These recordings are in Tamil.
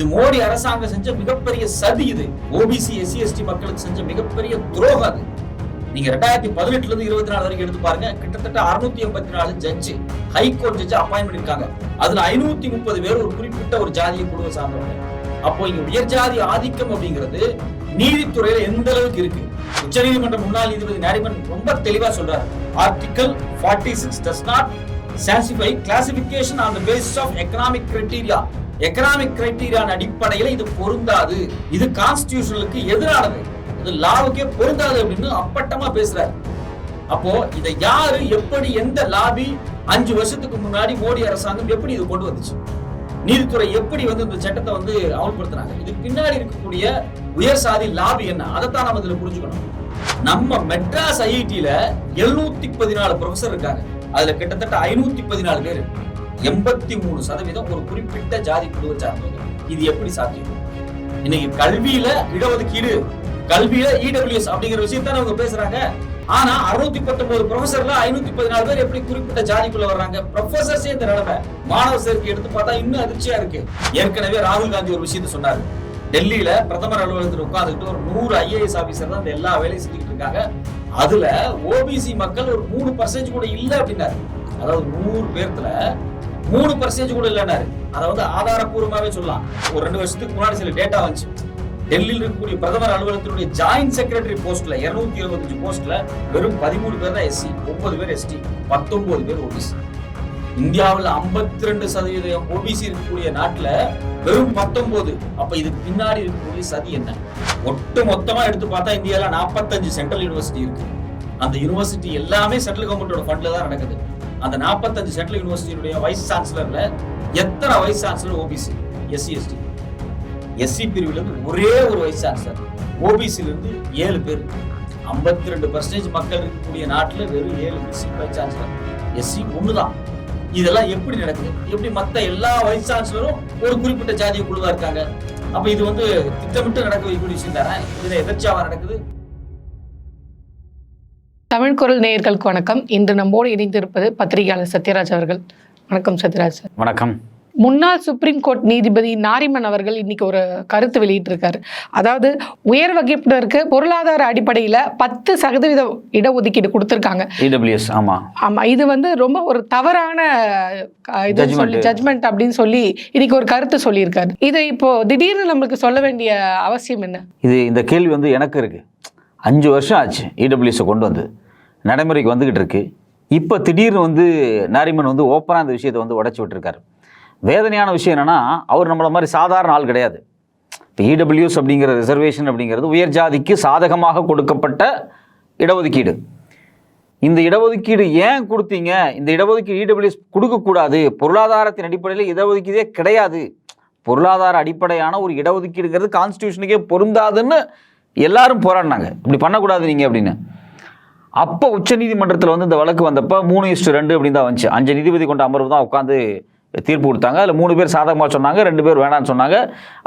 இது மோடி அரசாங்கம் செஞ்ச மிகப்பெரிய சதி இது. ஓபிசி எஸ்சி எஸ்டி மக்களுக்கு செஞ்ச மிகப்பெரிய துரோகம் அது. நீங்க ரெண்டாயிரத்தி பதினெட்டுல இருந்து இருபத்தி நாலு வரைக்கும் எடுத்து பாருங்க கிட்டத்தட்ட அறுநூத்தி எண்பத்தி நாலு ஜட்ஜு ஹைகோர்ட் ஜட்ஜு அப்பாயின் இருக்காங்க அதுல ஐநூத்தி முப்பது பேர் ஒரு குறிப்பிட்ட ஒரு ஜாதிய குழுவை சார்ந்தவங்க. அப்போ இங்க உயர் ஜாதி ஆதிக்கம் அப்படிங்கிறது நீதித்துறையில எந்த அளவுக்கு இருக்கு? உச்சநீதிமன்ற முன்னாள் நீதிபதி நாரிமன் ரொம்ப தெளிவா சொல்றாரு. Article 46 six does not sanctify classification on the basis of economic criteria economic கிரைட்டீரியான அடிப்படையில இது பொருந்தாது. இது கான்ஸ்டியூஷனுக்கு எதிரானது. இது லாவுக்கே பொருந்தாது அப்படின்னு அப்பட்டமா பேசுறாரு. அப்போ இதை யாரு எப்படி எந்த லாபி அஞ்சு வருஷத்துக்கு முன்னாடி மோடி அரசாங்கம் எப்படி இது கொண்டு வந்துச்சு? நீதித்துறை எப்படி வந்து இந்த சட்டத்தை வந்து அமல்படுத்துறாங்க இதுக்கு பின்னாடி இருக்கக்கூடிய உயர் சாதி லாபி என்ன? அதைத்தான் நம்ம இதுல புரிஞ்சுக்கணும். நம்ம மெட்ராஸ் ஐஐடியில எழுநூத்தி பதினாலு ப்ரொஃபசர் இருக்காங்க. அதுல கிட்டத்தட்ட ஐநூத்தி பதினாலு பேர். எண்பத்தி மூணு சதவீதம் ஒரு குறிப்பிட்ட ஜாதி குழுவை சார்ந்தவங்க. இது எப்படி சாத்தியம்? இன்னைக்கு கல்வியில இடஒதுக்கீடு கல்வியில இடபிள்யூஎஸ் அப்படிங்கிற விஷயத்தான் அவங்க பேசுறாங்க. ஆனா அறுநூத்தி பத்தொன்பது ப்ரொஃபசர்ல ஐநூத்தி பதினாலு பேர் எப்படி குறிப்பிட்ட ஜாதிக்குள்ள வர்றாங்க? ப்ரொஃபசர்ஸே இந்த நிலைமை. மாணவர் சேர்க்கை எடுத்து பார்த்தா இன்னும் அதிர்ச்சியா இருக்கு. ஏற்கனவே ராகுல் காந்தி ஒரு விஷயத்த சொன்னாரு. டெல்லியில பிரதமர் அலுவலகத்தில் உட்கார்ந்துட்டு ஒரு நூறு ஐஏஎஸ் ஆபீசர் தான் எல்லா வேலையும் செஞ்சுட்டு இருக்காங்க. அதுல ஓபிசி மக்கள் ஒரு மூணு பர்சன்டேஜ் கூட இல்லை அப்படின்னாரு. அதாவது நூறு பேர்த்துல மூணு பர்சன்டேஜ் கூட இல்லைன்னாரு. அதை வந்து ஆதாரப்பூர்வமாவே சொல்லலாம். ஒரு ரெண்டு வருஷத்துக்கு முன்னாடி சில டேட்டா வந்துச்சு. டெல்லியில் இருக்கக்கூடிய பிரதமர் அலுவலகத்தினுடைய ஜாயின்ட் செக்ரட்டரி போஸ்ட்ல இருநூத்தி இருபத்தஞ்சு போஸ்ட்ல வெறும் பதிமூணு பேர் தான் எஸ்சி ஒன்பது பேர் எஸ்டி பத்தொன்பது பேர் ஓபிசி இந்தியாவில் 52% ரெண்டு சதவீதம் ஓபிசி இருக்கக்கூடிய நாட்டுல வெறும் பத்தொன்பது. அப்ப இதுக்கு பின்னாடி இருக்கக்கூடிய சதி என்ன? ஒட்டு மொத்தமா எடுத்து பார்த்தா இந்தியாவில் நாற்பத்தஞ்சு சென்ட்ரல் யூனிவர்சிட்டி இருக்கு. அந்த யூனிவர்சிட்டி எல்லாமே சென்ட்ரல் கவர்மெண்டோட ஃபண்ட்ல தான் நடக்குது. அந்த 45 சென்ட்ரல் யூனிவர்சிட்டியுடைய வைஸ் சான்சலர்ல எத்தனை vice chancellor OBC SC ST SC பிரிவிலிருந்து ஒரே ஒரு வைஸ் சான்சலர் ஓபிசிலிருந்து ஏழு பேர். 52% ரெண்டு பர்சன்டேஜ் மக்கள் இருக்கக்கூடிய நாட்டில் வெறும் ஏழு எஸ்சி வைஸ் சான்சலர் எஸ்சி ஒண்ணுதான். இதெல்லாம் எப்படி நடக்குது? எப்படி மத்த எல்லா வைஸ் சான்சலரும் ஒரு குறிப்பிட்ட ஜாதிய குழுவாக இருக்காங்க? அப்போ இது வந்து திட்டமிட்டு நடக்க வைக்கக்கூடிய விஷயம் தானே? இதில் எதிர்ச்சியாக நடக்குது? தமிழ் குரல் நேயர்களுக்கு வணக்கம். இன்று நம்மோடு இணைந்திருப்பது பத்திரிகையாளர் சத்யராஜ் அவர்கள். வணக்கம் சத்யராஜ் சார். வணக்கம். முன்னாள் சுப்ரீம் கோர்ட் நீதிபதி நாரிமன் அவர்கள் இன்னைக்கு ஒரு கருத்து வெளியிட்டிருக்காரு. அதாவது உயர் வகுப்பினருக்கு பொருளாதார அடிப்படையில பத்து சதவீத இடஒதுக்கீடு கொடுத்திருக்காங்க. இடபிள்யூஎஸ் இது வந்து ரொம்ப ஒரு தவறான இது. சொல்லி ஜட்மெண்ட் அப்படின்னு சொல்லி இன்னைக்கு ஒரு கருத்து சொல்லியிருக்காரு. இதை இப்போ திடீர்னு நம்மளுக்கு சொல்ல வேண்டிய அவசியம் என்ன? இது இந்த கேள்வி வந்து எனக்கு இருக்கு. அஞ்சு வருஷம் ஆச்சு இடபிள்யூஎஸை கொண்டு வந்து. நடைமுறைக்கு வந்துக்கிட்டு இருக்கு. இப்போ திடீர்னு வந்து நாரிமன் வந்து ஓப்பனாக அந்த விஷயத்தை வந்து உடச்சி விட்டுருக்காரு. வேதனையான விஷயம் என்னென்னா அவர் நம்மளை மாதிரி சாதாரண ஆள் கிடையாது. இப்போ இடபிள்யூஎஸ் அப்படிங்கிற ரிசர்வேஷன் அப்படிங்கிறது உயர் ஜாதிக்கு சாதகமாக கொடுக்கப்பட்ட இடஒதுக்கீடு. இந்த இடஒதுக்கீடு ஏன் கொடுத்தீங்க? இந்த இடஒதுக்கீடு இடபிள்யூஎஸ் கொடுக்கக்கூடாது. பொருளாதாரத்தின் அடிப்படையில் இடஒதுக்கீடே கிடையாது. பொருளாதார அடிப்படையான ஒரு இடஒதுக்கீடுங்கிறது கான்ஸ்டியூஷனுக்கே பொருந்தாதுன்னு எல்லாரும் போராடினாங்க. இப்படி பண்ணக்கூடாது நீங்கள் அப்படின்னு. அப்போ உச்சநீதிமன்றத்தில் வந்து இந்த வழக்கு வந்தப்போ மூணு இஸ்டு ரெண்டு அப்படின்னு தான் வந்துச்சு. அஞ்சு நீதிபதி கொண்ட அமர்வு தான் உட்காந்து தீர்ப்பு கொடுத்தாங்க. அதில் மூணு பேர் சாதகமாக சொன்னாங்க ரெண்டு பேர் வேணாம்னு சொன்னாங்க.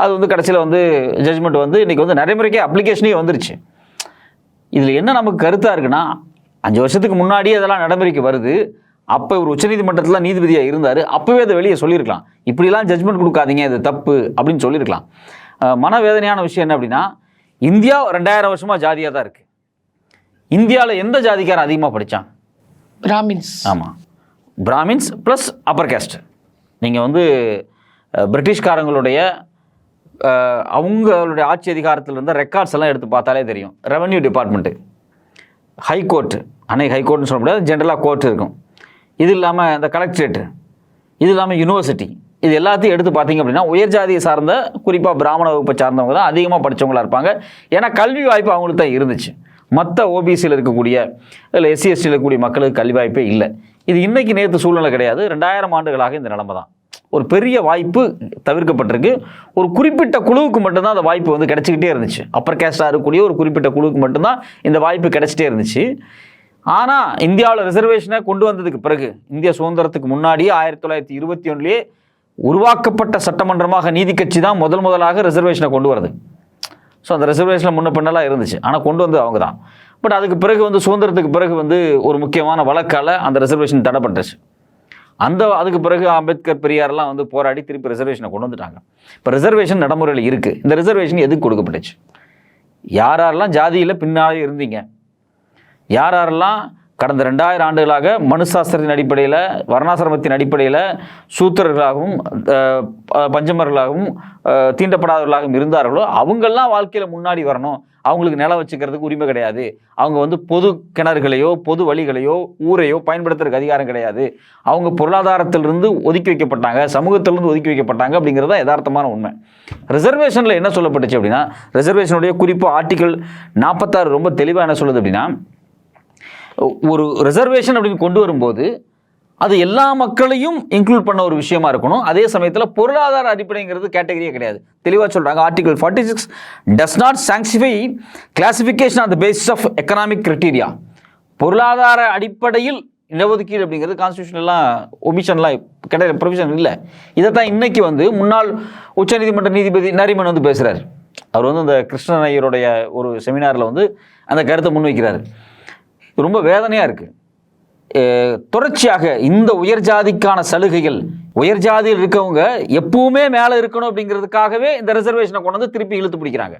அது வந்து கடைசியில் வந்து ஜட்ஜ்மெண்ட் வந்து இன்றைக்கி வந்து நடைமுறைக்கே அப்ளிகேஷனே வந்துருச்சு. இதில் என்ன நமக்கு கருத்தாக இருக்குன்னா அஞ்சு வருஷத்துக்கு முன்னாடியே அதெல்லாம் நடைமுறைக்கு வருது. அப்போ இவர் உச்சநீதிமன்றத்தில் நீதிபதியாக இருந்தார். அப்போவே அதை வெளியே சொல்லியிருக்கலாம். இப்படிலாம் ஜட்ஜ்மெண்ட் கொடுக்காதீங்க இது தப்பு அப்படின்னு சொல்லியிருக்கலாம். மனவேதனையான விஷயம் என்ன அப்படின்னா இந்தியா ரெண்டாயிரம் வருஷமாக ஜாதியாக தான் இருக்குது இந்தியாவில் எந்த ஜாதிக்காரன் அதிகமாக படித்தான் பிராமின்ஸ். ஆமாம் பிராமின்ஸ் ப்ளஸ் அப்பர் கேஸ்ட் நீங்கள் வந்து பிரிட்டிஷ்காரங்களுடைய அவங்களுடைய ஆட்சி அதிகாரத்தில் இருந்த ரெக்கார்ட்ஸ் எல்லாம் எடுத்து பார்த்தாலே தெரியும். ரெவென்யூ டிபார்ட்மெண்ட்டு ஹைகோர்ட்டு அன்னைக்கு ஹைகோர்ட்னு சொல்ல முடியாது ஜென்ரலாக கோர்ட் இருக்கும். இது இல்லாமல் இந்த கலெக்டரேட்டு இது இல்லாமல் யூனிவர்சிட்டி இது எல்லாத்தையும் எடுத்து பார்த்தீங்க அப்படின்னா உயர் ஜாதியை சார்ந்த குறிப்பாக பிராமண வகுப்பை சார்ந்தவங்க தான் அதிகமாக படித்தவங்களா இருப்பாங்க. ஏன்னா கல்வி வாய்ப்பு அவங்களுக்கு தான் இருந்துச்சு. மற்ற ஓபிசியில் இருக்கக்கூடிய இல்லை எஸ்சி எஸ்டியில் இருக்கக்கூடிய மக்களுக்கு கல்வி வாய்ப்பே இல்லை. இது இன்றைக்கி நேற்று சூழ்நிலை கிடையாது. ரெண்டாயிரம் ஆண்டுகளாக இந்த நிலைமை தான். ஒரு பெரிய வாய்ப்பு தவிர்க்கப்பட்டிருக்கு. ஒரு குறிப்பிட்ட குழுவுக்கு மட்டும்தான் அந்த வாய்ப்பு வந்து கிடச்சிக்கிட்டே இருந்துச்சு. அப்பர் கேஸ்டாக இருக்கக்கூடிய ஒரு குறிப்பிட்ட குழுவுக்கு மட்டும்தான் இந்த வாய்ப்பு கிடைச்சிட்டே இருந்துச்சு. ஆனால் இந்தியாவில் ரிசர்வேஷனை கொண்டு வந்ததுக்கு பிறகு இந்திய சுதந்திரத்துக்கு முன்னாடியே ஆயிரத்தி தொள்ளாயிரத்தி இருபத்தி ஒன்றுலேயே உருவாக்கப்பட்ட சட்டமன்றமாக நீதி கட்சி தான் முதல் முதலாக ரிசர்வேஷனை கொண்டு வருது. ஸோ அந்த ரிசர்வேஷனில் முன்ன பின்னெல்லாம் இருந்துச்சு. ஆனால் கொண்டு வந்து அவங்க தான் பட் அதுக்கு பிறகு வந்து சுதந்திரத்துக்கு பிறகு வந்து ஒரு முக்கியமான வழக்கால் அந்த ரிசர்வேஷன் தடைப்பட்டுச்சு. அந்த அதுக்கு பிறகு அம்பேத்கர் பெரியாரெல்லாம் வந்து போராடி திருப்பி ரிசர்வேஷனை கொண்டு வந்துட்டாங்க. இப்போ ரிசர்வேஷன் நடைமுறையில் இருக்குது இந்த ரிசர்வேஷன் எதுக்கு கொடுக்கப்பட்டுச்சு? யாரெல்லாம் ஜாதியில் பின்னாலே இருந்தீங்க? யாரெல்லாம் கடந்த ரெண்டாயிரம் ஆண்டுகளாக மனுசாஸ்திரத்தின் அடிப்படையில் வர்ணாசிரமத்தின் அடிப்படையில் சூத்திரர்களாகவும் பஞ்சமர்களாகவும் தீண்டப்படாதவர்களாகவும் இருந்தார்களோ அவங்கெல்லாம் வாழ்க்கையில் முன்னாடி வரணும். அவங்களுக்கு நிலம் வச்சுக்கிறதுக்கு உரிமை கிடையாது. அவங்க வந்து பொது கிணறுகளையோ பொது வழிகளையோ ஊரையோ பயன்படுத்துறதுக்கு அதிகாரம் கிடையாது. அவங்க பொருளாதாரத்திலிருந்து ஒதுக்கி வைக்கப்பட்டாங்க சமூகத்திலிருந்து ஒதுக்கி வைக்கப்பட்டாங்க அப்படிங்கிறது தான் யதார்த்தமான உண்மை. ரிசர்வேஷனில் என்ன சொல்லப்பட்டுச்சு அப்படின்னா ரிசர்வேஷனுடைய குறிப்பு ஆர்டிக்கல் நாற்பத்தாறு ரொம்ப தெளிவாக என்ன சொல்லுது அப்படின்னா ஒரு ரிசர்வேஷன் அப்படின்னு கொண்டு வரும்போது அது எல்லா மக்களையும் இன்க்ளூட் பண்ண ஒரு விஷயமா இருக்கணும். அதே சமயத்தில் பொருளாதார அடிப்படைங்கிறது கேட்டகரியே கிடையாது. தெளிவாக சொல்கிறாங்க article forty six does not sanctify classification on the basis of economic criteria பொருளாதார அடிப்படையில் இடஒதுக்கீடு அப்படிங்கிறது கான்ஸ்டியூஷன்லாம் ஒமிஷன்லாம் கிடையாது ப்ரொவிஷன் இல்லை. இதைத்தான் இன்னைக்கு வந்து முன்னாள் உச்சநீதிமன்ற நீதிபதி நரிமன் வந்து பேசுகிறார் அவர் வந்து அந்த கிருஷ்ணன் ஐயருடைய ஒரு செமினாரில் வந்து அந்த கருத்தை முன்வைக்கிறார். ரொம்ப வேதனையாக இருக்குது தொடர்ச்சியாக இந்த உயர் ஜாதிக்கான சலுகைகள் உயர் ஜாதியில் இருக்கவங்க எப்பவுமே மேலே இருக்கணும் அப்படிங்கிறதுக்காகவே இந்த ரிசர்வேஷனை கொண்டு வந்து திருப்பி இழுத்து பிடிக்கிறாங்க.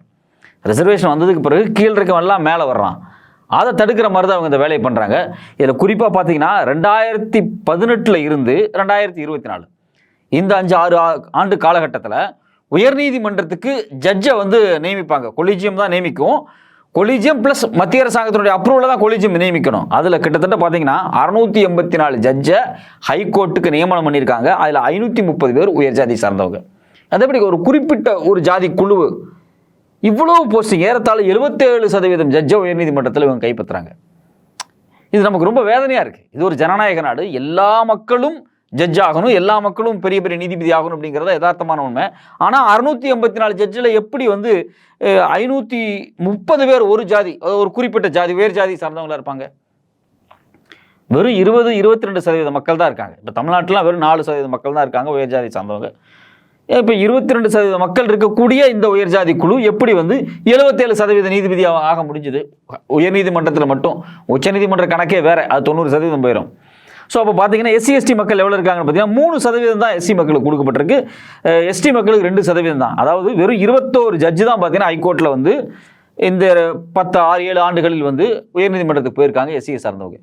ரிசர்வேஷன் வந்ததுக்கு பிறகு கீழ் இருக்கவன் எல்லாம் மேலே வர்றான். அதை தடுக்கிற மாதிரி தான் அவங்க இந்த வேலையை பண்ணுறாங்க இதில் குறிப்பாக பார்த்தீங்கன்னா ரெண்டாயிரத்தி பதினெட்டில் இருந்து ரெண்டாயிரத்தி இருபத்தி நாலு. இந்த அஞ்சு ஆறு ஆ- ஆண்டு காலகட்டத்தில் உயர்நீதிமன்றத்துக்கு ஜட்ஜை வந்து நியமிப்பாங்க. கொலிஜியம் தான் நியமிக்கும். கொலிஜியம் ப்ளஸ் மத்திய அரசாங்கத்தினுடைய அப்ரூவலில் தான் கொலிஜியம் நியமிக்கணும். அதில் கிட்டத்தட்ட பார்த்தீங்கன்னா அறுநூத்தி எண்பத்தி நாலு ஜட்ஜை ஹைகோர்ட்டுக்கு நியமனம் பண்ணியிருக்காங்க. அதில் ஐநூற்றி முப்பது பேர் உயர் ஜாதி சார்ந்தவங்க. அதேபடி ஒரு குறிப்பிட்ட ஒரு ஜாதி குழு இவ்வளவு போஸ்டிங் ஏறத்தாழ எழுபத்தேழு சதவீதம் ஜட்ஜை உயர்நீதிமன்றத்தில் இவங்க கைப்பற்றுறாங்க. இது நமக்கு ரொம்ப வேதனையாக இருக்குது இது ஒரு ஜனநாயக நாடு. எல்லா மக்களும் ஜட்ஜ் ஆகணும் எல்லா மக்களும் பெரிய பெரிய நீதிபதி ஆகணும் அப்படிங்கிறத யதார்த்தமான உண்மை. ஆனால் அறுநூத்தி எண்பத்தி நாலு ஜட்ஜில் எப்படி வந்து ஐநூற்றி முப்பது பேர் ஒரு ஜாதி அதாவது ஒரு குறிப்பிட்ட ஜாதி வேறு ஜாதி சார்ந்தவங்களா இருப்பாங்க? வெறும் இருபது இருபத்தி ரெண்டு சதவீத மக்கள் தான் இருக்காங்க. இப்போ தமிழ்நாட்டிலாம் வெறும் நாலு சதவீத மக்கள் தான் இருக்காங்க உயர் ஜாதி சார்ந்தவங்க. இப்போ இருபத்தி ரெண்டு சதவீத மக்கள் இருக்கக்கூடிய இந்த உயர் ஜாதி குழு எப்படி வந்து எழுபத்தேழு சதவீத நீதிபதி ஆக- ஆக முடிஞ்சுது உயர்நீதிமன்றத்தில் மட்டும். உச்சநீதிமன்ற கணக்கே வேற அது தொண்ணூறு சதவீதம் போயிடும் ஸோ அப்போ பார்த்தீங்கன்னா எஸ்சி எஸ்டி மக்கள் எவ்வளோ இருக்காங்கன்னு பார்த்தீங்கன்னா மூணு சதவீதம் தான் எஸ்சி மக்களுக்கு கொடுக்கப்பட்டிருக்கு. எஸ்டி மக்களுக்கு ரெண்டு சதவீதம் தான். அதாவது வெறும் இருபத்தோரு ஜட்ஜு தான் பார்த்தீங்கன்னா ஹைகோர்ட்டில் வந்து இந்த பத்து ஆறு ஏழு ஆண்டுகளில் வந்து உயர்நீதிமன்றத்துக்கு போயிருக்காங்க எஸ்சியை சார்ந்தவங்க.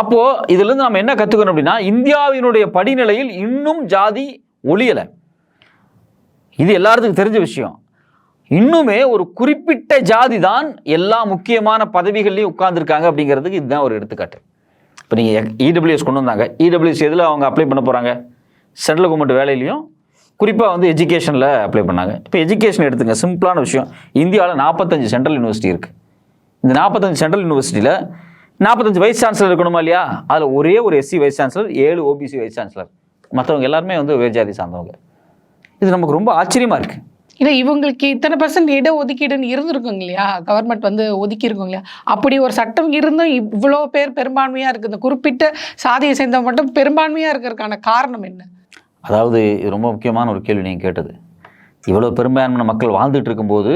அப்போது இதுலேருந்து நம்ம என்ன கற்றுக்கணும் அப்படின்னா இந்தியாவினுடைய படிநிலையில் இன்னும் ஜாதி ஒழியலை. இது எல்லாத்துக்கும் தெரிஞ்ச விஷயம். இன்னுமே ஒரு குறிப்பிட்ட ஜாதி தான் எல்லா முக்கியமான பதவிகள்லையும் உட்கார்ந்துருக்காங்க அப்படிங்கிறதுக்கு இதுதான் ஒரு எடுத்துக்காட்டு. இப்போ நீங்கள் இடபிள்யூஎஸ் கொண்டு வந்தாங்க. இடபிள்யூஎஸ் எதில் அவங்க அப்ளை பண்ண போகிறாங்க சென்ட்ரல் கவர்மெண்ட் வேலையிலையும் குறிப்பாக வந்து எஜுகேஷனில் அப்ளை பண்ணாங்க. இப்போ எஜுகேஷன் எடுத்துங்க. சிம்பிளான விஷயம். இந்தியாவில் நாற்பத்தஞ்சு சென்ட்ரல் யூனிவர்சிட்டி இருக்குது இந்த நாற்பத்தஞ்சு சென்ட்ரல் யூனிவர்சிட்டியில் நாற்பத்தஞ்சு வைஸ் சான்சலர் இருக்கணுமா இல்லையா? அதில் ஒரே ஒரு எஸ்சி வைஸ் சான்சலர் ஏழு ஓபிசி வைஸ் சான்சலர் மற்றவங்க எல்லாருமே வந்து உயர்ஜாதி சார்ந்தவங்க. இது நமக்கு ரொம்ப ஆச்சரியமாக இருக்குது இல்லை இவங்களுக்கு இத்தனை பர்சன்ட் இட ஒதுக்கீடுன்னு இருந்திருக்குங்க இல்லையா? கவர்மெண்ட் வந்து ஒதுக்கி இல்லையா? அப்படி ஒரு சட்டம் இருந்தும் இவ்வளோ பேர் பெரும்பான்மையாக இருக்குது. இந்த குறிப்பிட்ட சாதியை சேர்ந்தவங்க மட்டும் பெரும்பான்மையாக இருக்கிறதுக்கான காரணம் என்ன? அதாவது ரொம்ப முக்கியமான ஒரு கேள்வி நீங்கள் கேட்டது. இவ்வளோ பெரும்பான்மையான மக்கள் வாழ்ந்துட்டு இருக்கும்போது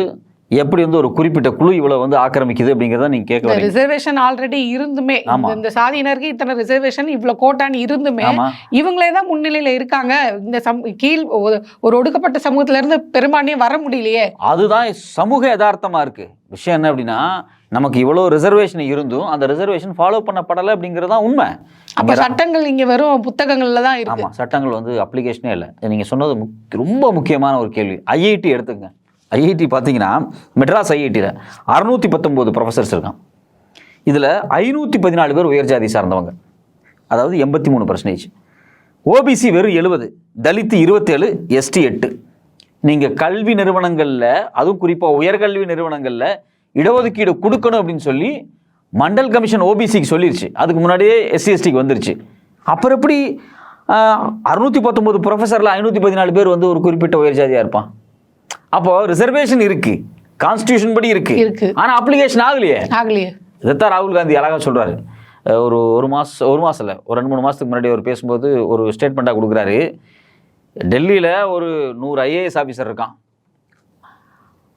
எப்படி வந்து ஒரு குறிப்பிட்ட குழு இவ்வளோ வந்து ஆக்கிரமிக்குது அப்படிங்கிறத நீங்கள் கேட்க இந்த வரீங்க. ரிசர்வேஷன் ஆல்ரெடி இருந்துமே. இந்த- சாதியினருக்கு இத்தனை ரிசர்வேஷன் இவ்வளோ கோட்டான்னு இருந்துமே. இவங்களே தான் முன்னிலையில இருக்காங்க. இந்த சம் கீழ் ஒரு- ஒடுக்கப்பட்ட சமூகத்துல இருந்து பெரும்பான்மையா வர முடியலையே. அதுதான் சமூக யதார்த்தமாக இருக்குது விஷயம் என்ன அப்படின்னா நமக்கு இவ்வளோ ரிசர்வேஷன் இருந்தும் அந்த ரிசர்வேஷன் ஃபாலோ பண்ணப்படலை அப்படிங்கிறது தான் உண்மை. அப்ப சட்டங்கள் இங்க வெறும் புத்தகங்கள்ல தான் இருக்கு. ஆமாம் சட்டங்கள் வந்து அப்ளிகேஷனே இல்லை. நீங்கள் சொன்னது ரொம்ப முக்கியமான ஒரு கேள்வி. ஐஐடி எடுத்துங்க ஐஐடி பார்த்தீங்கன்னா மெட்ராஸ் ஐஐடியில் அறுநூற்றி பத்தொம்போது ப்ரொஃபஸர்ஸ் இருக்கான் இதில் ஐநூற்றி பதினாலு பேர் உயர் ஜாதி சார்ந்தவங்க. அதாவது எண்பத்தி மூணு பர்சன்டேஜ் ஓபிசி வெறும் எழுபது தலித் இருபத்தேழு எஸ்டி எட்டு. நீங்கள் கல்வி நிறுவனங்களில் அதுவும் குறிப்பாக உயர்கல்வி நிறுவனங்களில் இடஒதுக்கீடு கொடுக்கணும் அப்படின்னு சொல்லி மண்டல் கமிஷன் ஓபிசிக்கு சொல்லிருச்சு. அதுக்கு முன்னாடியே எஸ்சிஎஸ்டிக்கு வந்துருச்சு. அப்புறம் எப்படி அறுநூற்றி பத்தொம்போது ப்ரொஃபஸரில் ஐநூற்றி பதினாலு பேர் வந்து ஒரு குறிப்பிட்ட உயர் ஜாதியாக இருப்பான்? அப்போ ரிசர்வேஷன் இருக்கு. கான்ஸ்டியூஷன் படி இருக்கு. இருக்கு. ஆனா அப்ளிகேஷன் ஆகலையே. ஆகலையே. இதைத்தான் ராகுல் காந்தி அழகா சொல்றாரு. அஹ் ஒரு ஒரு மாசம் ஒரு மாசம் இல்ல ஒரு ரெண்டு மூணு மாசத்துக்கு முன்னாடி அவர் பேசும்போது ஒரு ஸ்டேட்மெண்ட்டாக கொடுக்குறாரு. டெல்லியில ஒரு நூறு ஐஏஎஸ் ஆஃபீஸர் இருக்கான்.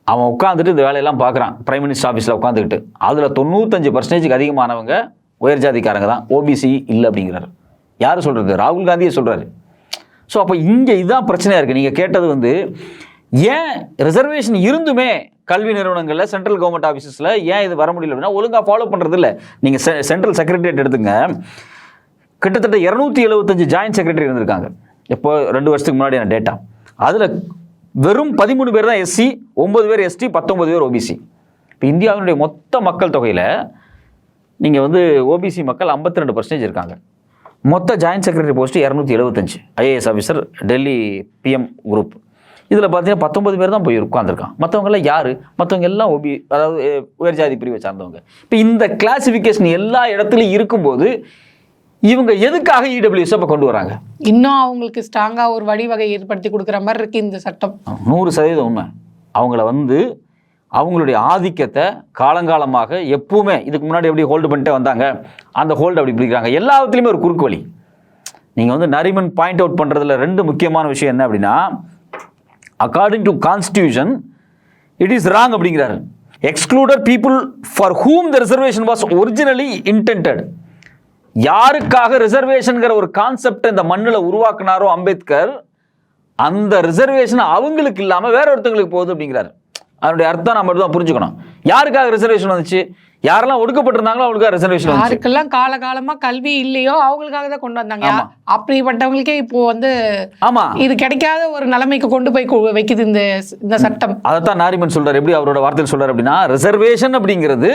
அவன் உட்காந்துட்டு இந்த வேலையெல்லாம் பார்க்குறான். பிரைம் மினிஸ்டர் ஆஃபீஸில் உட்காந்துக்கிட்டு அதில் தொண்ணூத்தஞ்சு பர்சன்டேஜுக்கு அதிகமானவங்க உயர் ஜாதிக்காரங்க தான். ஓபிசி இல்லை அப்படிங்கிறாரு. யார் சொல்கிறது ராகுல் காந்தியே சொல்கிறாரு ஸோ அப்போ இங்கே இதுதான் பிரச்சனையாக இருக்குது நீங்கள் கேட்டது வந்து ஏன் ரிசர்வேஷன் இருந்துமே கல்வி நிறுவனங்களில் சென்ட்ரல் கவர்மெண்ட் ஆஃபீஸஸில் ஏன் இது வர முடியல அப்படின்னா ஒழுங்காக ஃபாலோ பண்ணுறது இல்லை. நீங்கள் சென்ட்ரல் செக்ரட்டரியேட் எடுத்துங்க. கிட்டத்தட்ட இரநூத்தி எழுபத்தஞ்சு ஜாயின்ட் செக்ரட்டரி இருந்திருக்காங்க. இப்போ ரெண்டு வருஷத்துக்கு முன்னாடியான டேட்டா அதில் வெறும் பதிமூணு பேர் தான் எஸ்சி ஒம்பது பேர் எஸ்டி பத்தொம்பது பேர் ஓபிசி இப்போ இந்தியாவினுடைய மொத்த மக்கள் தொகையில் நீங்கள் வந்து ஓபிசி மக்கள் 52% ரெண்டு பர்சன்டேஜ் இருக்காங்க. மொத்த ஜாயின்ட் செக்ரட்டரி போஸ்ட்டு இரநூத்தி எழுபத்தஞ்சு IAS officer Delhi PM group இதில் பார்த்தீங்கன்னா பத்தொன்பது பேர் தான் போய் உட்காந்துருக்கான் மற்றவங்கெல்லாம் யார்? மற்றவங்க எல்லாம் ஓபி அதாவது உயர் ஜாதி பிரிவை சார்ந்தவங்க. இப்போ இந்த கிளாசிஃபிகேஷன் எல்லா இடத்துலையும் இருக்கும்போது இவங்க எதுக்காக E இடபிள்யூஎஸ் இப்போ கொண்டு வராங்க? இன்னும் அவங்களுக்கு ஸ்ட்ராங்கா ஒரு வழிவகை ஏற்படுத்தி கொடுக்குற மாதிரி இருக்கு இந்த சட்டம். நூறு சதவீதம் உண்மை. அவங்கள வந்து அவங்களுடைய ஆதிக்கத்தை காலங்காலமாக எப்பவுமே இதுக்கு முன்னாடி எப்படி ஹோல்டு பண்ணிட்டே வந்தாங்க அந்த ஹோல்டு அப்படி பிடிக்கிறாங்க. எல்லாத்துலேயுமே ஒரு குறுக்கு வழி. நீங்கள் வந்து நரிமன் பாயிண்ட் அவுட் பண்ணுறதுல ரெண்டு முக்கியமான விஷயம் என்ன அப்படின்னா according to constitution it is wrong அப்படிங்கிறாரு. Excluded people for whom the reservation was originally intended யாருக்காக ரிசர்வேஷன்கிற ஒரு கான்செப்ட் இந்த மண்ணில் உருவாக்குனாரோ அம்பேத்கர் அந்த ரிசர்வேஷன் அவங்களுக்கு இல்லாமல் வேற ஒருத்தங்களுக்கு போகுது அப்படிங்கிறாரு. அதனுடைய அர்த்தம் நம்ம தான் புரிஞ்சுக்கணும். யாருக்காக ரிசர்வேஷன் வந்துச்சு? யாரெல்லாம் ஒடுக்கப்பட்டிருந்தாங்களோ அவங்களுக்காக ரிசர்வேஷன் யாருக்கெல்லாம் காலகாலமா கல்வி இல்லையோ அவங்களுக்காக தான் கொண்டு வந்தாங்க. அப்படிப்பட்டவங்களுக்கே இப்போ வந்து ஆமா. இது கிடைக்காத ஒரு நிலைமைக்கு கொண்டு போய் வைக்குது இந்த இந்த சட்டம். அதைத்தான் நாரிமன் சொல்றாரு. எப்படி அவரோட வார்த்தையில் சொல்றாரு அப்படின்னா ரிசர்வேஷன் அப்படிங்கிறது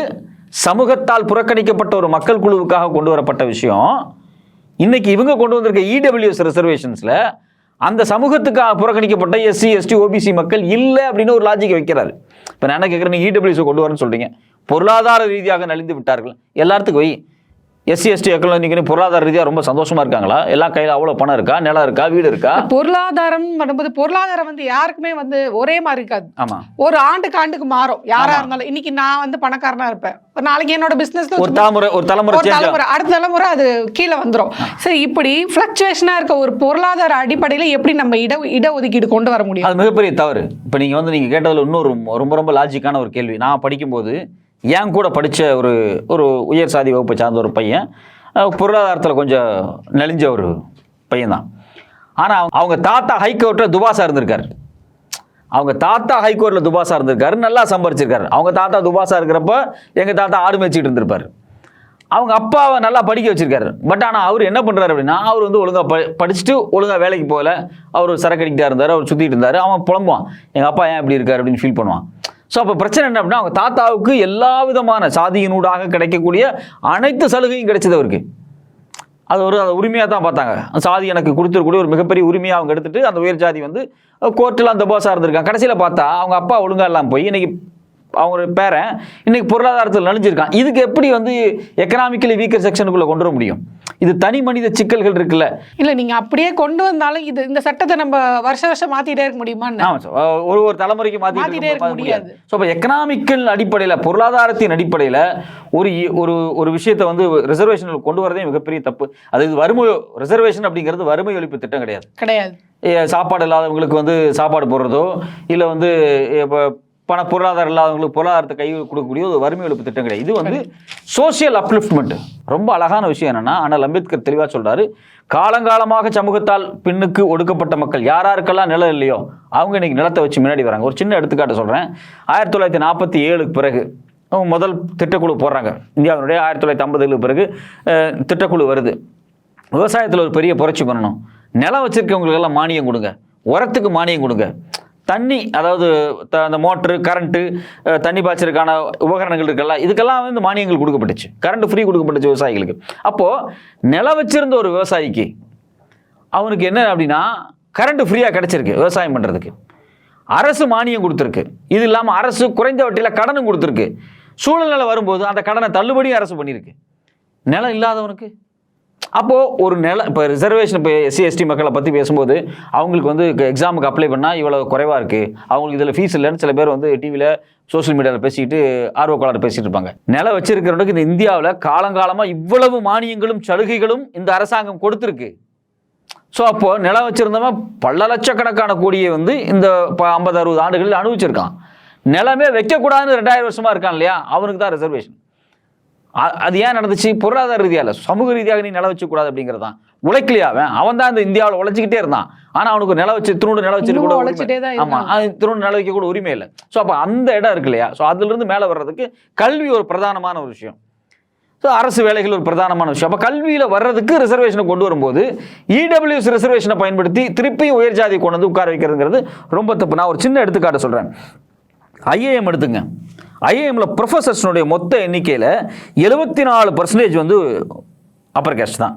சமூகத்தால் புறக்கணிக்கப்பட்ட ஒரு மக்கள் குழுவுக்காக கொண்டு வரப்பட்ட விஷயம். இன்னைக்கு இவங்க கொண்டு வந்திருக்க E இடபிள்யூஎஸ் ரிசர்வேஷன்ஸ்ல அந்த சமூகத்துக்காக புறக்கணிக்கப்பட்ட எஸ்சி எஸ்டி ஓபிசி மக்கள் இல்லை அப்படின்னு ஒரு லாஜிக்கை வைக்கிறாரு. இப்போ நான் என்ன கேட்குறேன் நீங்கள் இடபிள்யூஎஸ் கொண்டு வரேன்னு சொல்றீங்க. பொருளாதார ரீதியாக நலிந்து விட்டார்கள். எல்லாத்துக்கும் வை. எஸ்சி எஸ்டி மக்கள் இன்னைக்கு பொருளாதார ரீதியாக ரொம்ப சந்தோஷமா இருக்காங்களா? எல்லா கையில் அவ்வளோ பணம் இருக்கா? நிலம் இருக்கா? வீடு இருக்கா? பொருளாதாரம் வரும்போது பொருளாதாரம் வந்து யாருக்குமே வந்து ஒரே மாதிரி இருக்காது. ஆமா. ஒரு ஆண்டுக்கு ஆண்டுக்கு மாறும். யாரா. இருந்தாலும். இன்னைக்கு நான் வந்து பணக்காரனா இருப்பேன். ஒரு நாளைக்கு என்னோட பிசினஸ்ல ஒரு தலைமுறை ஒரு தலைமுறை ஒரு தலைமுறை அடுத்த தலைமுறை அது கீழே வந்துரும். சரி இப்படி ஃபிளக்சுவேஷனா இருக்க ஒரு பொருளாதார அடிப்படையில எப்படி நம்ம இட இடஒதுக்கீடு கொண்டு வர முடியும்? அது மிகப்பெரிய தவறு. இப்போ நீங்கள் வந்து நீங்கள் கேட்டதில் இன்னொரு ரொம்ப ரொம்ப லாஜிக்கான ஒரு கேள்வி. நான் படிக்கும்போது என் கூட படித்த ஒரு ஒரு உயர் சாதி வகுப்பை சார்ந்த ஒரு பையன் பொருளாதாரத்தில் கொஞ்சம் நெளிஞ்ச ஒரு பையன்தான். ஆனால் அவங்க தாத்தா ஹைகோர்ட்டில் துபாசா இருந்திருக்கார். அவங்க தாத்தா ஹைகோர்ட்டில் துபாசா இருந்திருக்காரு நல்லா சம்பாரிச்சிருக்காரு. அவங்க தாத்தா துபாசா இருக்கிறப்ப எங்கள் தாத்தா ஆடு மேய்ச்சிட்டு இருந்திருப்பார். அவங்க அப்பாவை நல்லா படிக்க வச்சிருக்காரு. பட் ஆனால் அவர் என்ன பண்ணுறாரு அப்படின்னா அவர் வந்து ஒழுங்காக ப படிச்சுட்டு ஒழுங்காக வேலைக்கு போகல. அவர் சரக்கடிக்கிட்டா இருந்தார் அவர் சுற்றிட்டு இருந்தார். அவன் புலம்புவான். எங்கள் அப்பா ஏன் இப்படி இருக்கார்? அப்படின்னு ஃபீல் பண்ணுவான். ஸோ அப்போ பிரச்சனை என்ன அப்படின்னா அவங்க தாத்தாவுக்கு எல்லா விதமான சாதியினூடாக கிடைக்கக்கூடிய அனைத்து சலுகையும் கிடைச்சது அவருக்கு. அது ஒரு அதை உரிமையாக தான் பார்த்தாங்க. அந்த சாதி எனக்கு கொடுத்துருக்கூடிய ஒரு மிகப்பெரிய உரிமையாக அவங்க எடுத்துட்டு அந்த உயர் ஜாதி வந்து கோர்ட்டில் அந்த போஸாக இருந்திருக்காங்க கடைசியில் பார்த்தா அவங்க அப்பா ஒழுங்கா இல்லாமல் போய் இன்னைக்கு அவங்க பேரன் இன்னைக்கு பொருளாதாரத்தில் நலிஞ்சிருக்கான் இதுக்கு எப்படி வந்து எக்கனாமிக்கலி வீக்கர் செக்ஷனுக்குள்ளே கொண்டு வர முடியும்? இது தனி மனித சிக்கல்கள் இருக்குல்ல. இல்ல நீங்க அப்படியே கொண்டு வந்தாலும் இது இந்த சட்டத்தை நம்ம வருஷ வருஷம் மாத்திட்டே இருக்க முடியுமா சார் ஒரு ஒரு தலைமுறைக்கு மாத்திட்டே இருக்க முடியாது. ஸோ இப்போ எக்கனாமிக்கல் அடிப்படையில் பொருளாதாரத்தின் அடிப்படையில் ஒரு ஒரு ஒரு விஷயத்தை வந்து ரிசர்வேஷனில் கொண்டு வரதே மிகப்பெரிய தப்பு. அது வறுமை ரிசர்வேஷன் அப்படிங்கிறது வறுமை ஒழிப்பு திட்டம் கிடையாது. கிடையாது. சாப்பாடு இல்லாதவங்களுக்கு வந்து சாப்பாடு போடுறதோ இல்லை வந்து இப்போ பண பொருளாதாரம் இல்லாதவங்களுக்கு பொருளாதாரத்தை கை கொடுக்கக்கூடிய ஒரு வறுமை ஒழிப்பு திட்டம் கிடையாது இது வந்து சோஷியல் அப்லிஃப்ட்மெண்ட் ரொம்ப அழகான விஷயம் என்னன்னா ஆனால் அம்பேத்கர் தெளிவாக சொல்றாரு காலங்காலமாக சமூகத்தால் பின்னுக்கு ஒடுக்கப்பட்ட மக்கள் யார் யாருக்கெல்லாம் நிலம் இல்லையோ அவங்க இன்னைக்கு நிலத்தை வச்சு முன்னாடி வராங்க. ஒரு சின்ன எடுத்துக்காட்டு சொல்றேன். ஆயிரத்தி தொள்ளாயிரத்தி நாற்பத்தி ஏழுக்கு பிறகு அவங்க முதல் திட்டக்குழு போடுறாங்க. இந்தியாவினுடைய ஆயிரத்தி தொள்ளாயிரத்தி ஐம்பதுகளுக்கு பிறகு திட்டக்குழு வருது. விவசாயத்தில் ஒரு பெரிய புரட்சி பண்ணணும். நிலம் வச்சிருக்கவங்களுக்கெல்லாம் மானியம் கொடுங்க. உரத்துக்கு மானியம் கொடுங்க. தண்ணி அதாவது த- அந்த மோட்ரு கரண்ட்டு தண்ணி பாய்ச்சலுக்கான உபகரணங்கள் இருக்குல்ல இதுக்கெல்லாம் வந்து மானியங்கள் கொடுக்கப்பட்டுச்சு. கரண்ட் ஃப்ரீ கொடுக்கப்பட்டுச்சு விவசாயிகளுக்கு. அப்போது நிலம் வச்சிருந்த ஒரு விவசாயிக்கு அவனுக்கு என்ன அப்படின்னா கரண்ட் ஃப்ரீயாக கிடைச்சிருக்கு விவசாயம் பண்ணுறதுக்கு அரசு மானியம் கொடுத்துருக்கு. இது இல்லாமல் அரசு குறைந்த வட்டியில் கடனும் கொடுத்துருக்கு. சூழ்நிலை வரும்போது அந்த கடனை தள்ளுபடியும் அரசு பண்ணியிருக்கு. நிலம் இல்லாதவனுக்கு அப்போது ஒரு நில இப்போ ரிசர்வேஷன் இப்போ எஸ்சி எஸ்டி மக்களை பற்றி பேசும்போது அவங்களுக்கு வந்து எக்ஸாமுக்கு அப்ளை பண்ணால் இவ்வளோ குறைவாக இருக்குது அவங்களுக்கு இதில் ஃபீஸ் இல்லைன்னு சில பேர் வந்து டிவியில் சோஷியல் மீடியாவில் பேசிக்கிட்டு ஆர்ஓ கோளாறு பேசிகிட்டு இருப்பாங்க. நிலம் வச்சிருக்கிறவங்களுக்கு இந்த இந்தியாவில் காலங்காலமாக இவ்வளவு மானியங்களும் சலுகைகளும் இந்த அரசாங்கம் கொடுத்துருக்கு. ஸோ அப்போது நிலம் வச்சுருந்தவன் பல லட்சக்கணக்கான கோடியை வந்து இந்த இப்போ ஐம்பது அறுபது ஆண்டுகளில் அனுபவிச்சிருக்கான். நிலமே வைக்கக்கூடாதுன்னு ரெண்டாயிரம் வருஷமாக இருக்கான் இல்லையா? அவனுக்கு தான் ரிசர்வேஷன் அது ஏன் நடந்துச்சு? பொருளாதார ரீதியாக இல்லை சமூக ரீதியாக நீ நில வச்சுக்கூடாது அப்படிங்கிறது தான் உழைக்கலையா அவன்? தான் இந்த இந்தியாவில் உழைச்சிக்கிட்டே இருந்தான். ஆனால் அவனுக்கு நில வச்சு திருண்டு நில இன்னும் கூட ஆமா அது திரும்ப நில வைக்க கூட உரிமை இல்லை. ஸோ அப்போ அந்த இடம் இருக்கு இல்லையா? ஸோ அதுலேருந்து மேலே வர்றதுக்கு கல்வி ஒரு பிரதானமான ஒரு விஷயம். ஸோ அரசு வேலைகள் ஒரு பிரதானமான விஷயம். அப்போ கல்வியில் வர்றதுக்கு ரிசர்வேஷனை கொண்டு வரும்போது இடபிள்யூஎஸ் ரிசர்வேஷனை பயன்படுத்தி திருப்பியும் உயர் ஜாதி கொண்டு வந்து உட்கார வைக்கிறதுங்கிறது ரொம்ப தப்பு. நான் ஒரு சின்ன எடுத்துக்காட்டு சொல்கிறேன் ஐஏஎம் எடுத்துங்க. ஐஏஎம்ல ப்ரொஃபஸர்ஸ்னுடைய மொத்த எண்ணிக்கையில் எழுபத்தி நாலு பர்சன்டேஜ் வந்து அப்பர் கேஸ்ட் தான்.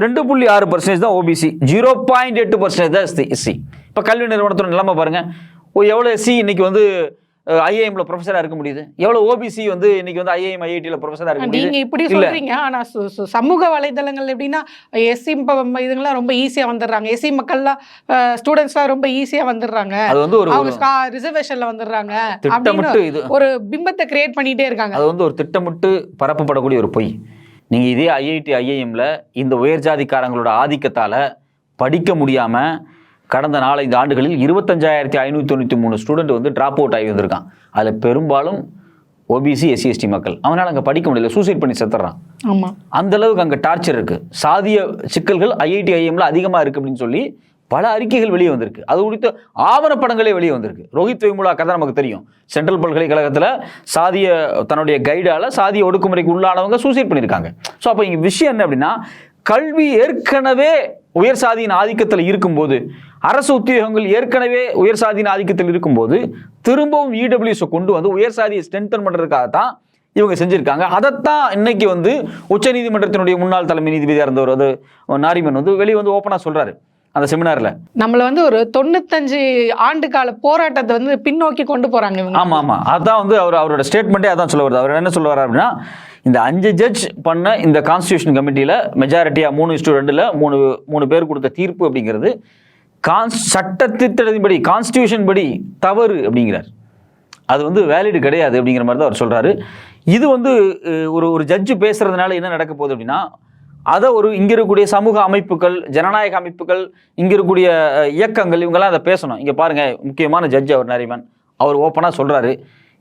ரெண்டு புள்ளி ஆறு பர்சன்டேஜ் தான் ஓபிசி ஜீரோ பாயிண்ட் எட்டு பர்சன்டேஜ் தான் எஸ்சி இப்போ கல்வி நிறுவனத்தோட நிலைமை பாருங்கள் எவ்வளோ எஸ்சி இன்னைக்கு வந்து ஐஏஎம்ல ப்ரொஃபஸராக இருக்க முடியுது. எவ்வளோ ஓபிசி வந்து இன்னைக்கு வந்து ஐஏஎம் ஐஐடியில் ப்ரொஃபஸராக இருக்க நீங்க இப்படி. சொல்றீங்க. ஆனா சமூக வலைதளங்கள் எப்படின்னா எஸ்சி இதுங்கெல்லாம் ரொம்ப ஈஸியா வந்துடுறாங்க. எஸ்சி மக்கள்லாம் ஸ்டூடெண்ட்ஸ்லாம் ரொம்ப ஈஸியா வந்துடுறாங்க. அது வந்து ஒரு ரிசர்வேஷன்ல வந்துடுறாங்க. திட்டமிட்டு இது. ஒரு பிம்பத்தை கிரியேட் பண்ணிட்டே இருக்காங்க. அது வந்து ஒரு திட்டமிட்டு பரப்பப்படக்கூடிய ஒரு பொய். நீங்க இதே ஐஐடி ஐஐஎம்ல இந்த உயர் ஜாதிக்காரங்களோட ஆதிக்கத்தால படிக்க முடியாம கடந்த நாலஞ்சு ஆண்டுகளில் இருபத்தஞ்சாயிரத்தி ஐநூற்றி தொண்ணூற்றி மூணு ஸ்டூடெண்ட் வந்து ட்ராப் அவுட் ஆகி வந்திருக்கான். அதில் பெரும்பாலும் ஓபிசி எஸ்சி எஸ்டி மக்கள். அவனால் அங்கே படிக்க முடியல சூசைட் பண்ணி செத்துறான். ஆமா. அந்த அளவுக்கு அங்கே டார்ச்சர் இருக்கு. சாதிய சிக்கல்கள் ஐஐடி ஐஎம்ல அதிகமாக இருக்கு அப்படின்னு சொல்லி பல அறிக்கைகள் வெளியே வந்திருக்கு. அது குறித்த ஆவணப்படங்களே வெளியே வந்திருக்கு. ரோஹித் வெமுலா கதை நமக்கு தெரியும். சென்ட்ரல் பல்கலைக்கழகத்தில் சாதிய தன்னுடைய கைடால சாதிய ஒடுக்குமுறைக்கு உள்ளானவங்க சூசைட் பண்ணியிருக்காங்க. ஸோ அப்போ இங்கே விஷயம் என்ன அப்படின்னா கல்வி ஏற்கனவே உயர் சாதியின் ஆதிக்கத்தில் இருக்கும்போது அரசு உத்தியோகங்கள் ஏற்கனவே உயர் சாதியின் ஆதிக்கத்தில் இருக்கும்போது திரும்பவும் இடபிள்யூஸை கொண்டு வந்து உயர் சாதியை ஸ்ட்ரென்தன் பண்ணுறதுக்காக தான் இவங்க செஞ்சிருக்காங்க. அதைத்தான் இன்னைக்கு வந்து உச்சநீதிமன்றத்தினுடைய முன்னாள் தலைமை நீதிபதியாக இருந்தவர் அது நாரிமன் வந்து வெளியே வந்து ஓப்பனாக சொல்றாரு அந்த செமினார்ல நம்மள வந்து ஒரு தொண்ணூத்தஞ்சு ஆண்டு கால போராட்டத்தை வந்து பின்னோக்கி கொண்டு போறாங்க இவங்க. ஆமா ஆமா. அதான் வந்து அவர் அவரோட ஸ்டேட்மெண்ட்டே அதான் சொல்ல வருது. அவர் என்ன சொல்ல வர்றாரு அப்படின்னா இந்த அஞ்சு ஜட்ஜ் பண்ண இந்த கான்ஸ்டியூஷன் கமிட்டியில் மெஜாரிட்டியாக மூணு இஸ்டு ரெண்டில் மூணு மூணு பேர் கொடுத்த தீர்ப்பு அப்படிங்கிறது கான்ஸ் சட்டத்திட்டத்தின்படி கான்ஸ்டியூஷன் படி தவறு அப்படிங்கிறார். அது வந்து வேலிடு கிடையாது அப்படிங்கிற மாதிரி தான் அவர் சொல்கிறாரு இது வந்து ஒரு ஒரு ஜட்ஜு பேசுகிறதுனால என்ன நடக்க போகுது அப்படின்னா அதை ஒரு இங்கே இருக்கக்கூடிய சமூக அமைப்புகள் ஜனநாயக அமைப்புகள் இங்கே இருக்கக்கூடிய இயக்கங்கள் இவங்கெல்லாம் அதை பேசணும். இங்கே பாருங்கள் முக்கியமான ஜட்ஜ் அவர் நரிமன். அவர் ஓப்பனாக சொல்கிறாரு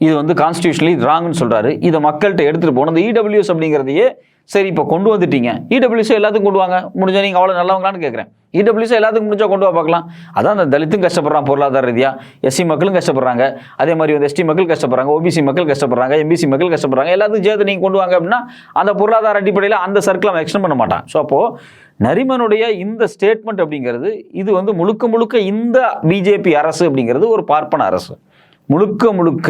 இது வந்து கான்ஸ்டியூஷனலி ராங்னு சொல்கிறாரு இதை மக்கள்கிட்ட எடுத்துகிட்டு போகணும். இந்த இடபிள்யூஎஸ் அப்படிங்கிறதையே சரி இப்போ கொண்டு வந்துட்டீங்க. இடபிள்யூஎஸ் எல்லாத்துக்கும் கொண்டு வாங்க. முடிஞ்சால் நீங்கள் அவ்வளோ நல்லவங்களான்னு கேட்குறேன் இடபிள்யூஎஸ் எல்லாத்துக்கும் முடிஞ்சால் கொண்டு வா பார்க்கலாம். அதான் அந்த தலித்தும் கஷ்டப்படுறான் பொருளாதார ரீதியாக எஸ்சி மக்களும் கஷ்டப்படுறாங்க. அதே மாதிரி வந்து எஸ்டி மக்கள் கஷ்டப்படுறாங்க. ஓபிசி மக்கள் கஷ்டப்படுறாங்க. எம்பிசி மக்கள் கஷ்டப்படுறாங்க. எல்லாத்துக்கும் சேர்த்து நீங்கள் கொண்டு வாங்க அப்படின்னா அந்த பொருளாதார அடிப்படையில் அந்த சர்க்கிள் அவன் எக்ஸ்டெண்ட் பண்ண மாட்டான். ஸோ அப்போது நரிமனுடைய இந்த ஸ்டேட்மெண்ட் அப்படிங்கிறது இது வந்து முழுக்க முழுக்க இந்த பிஜேபி அரசு அப்படிங்கிறது ஒரு பார்ப்பன அரசு. முழுக்க முழுக்க